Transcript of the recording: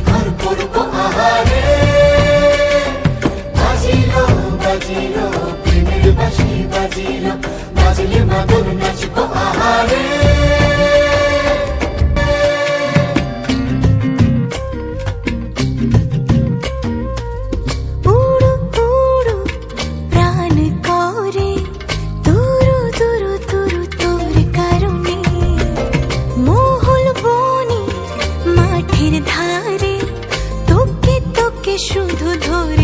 ঘর করব আহারে বাজিলো বাজিলো প্রেমের বাঁশি বাজিলো বাজলে মাদল নাচবো আহারে শুধু ধরে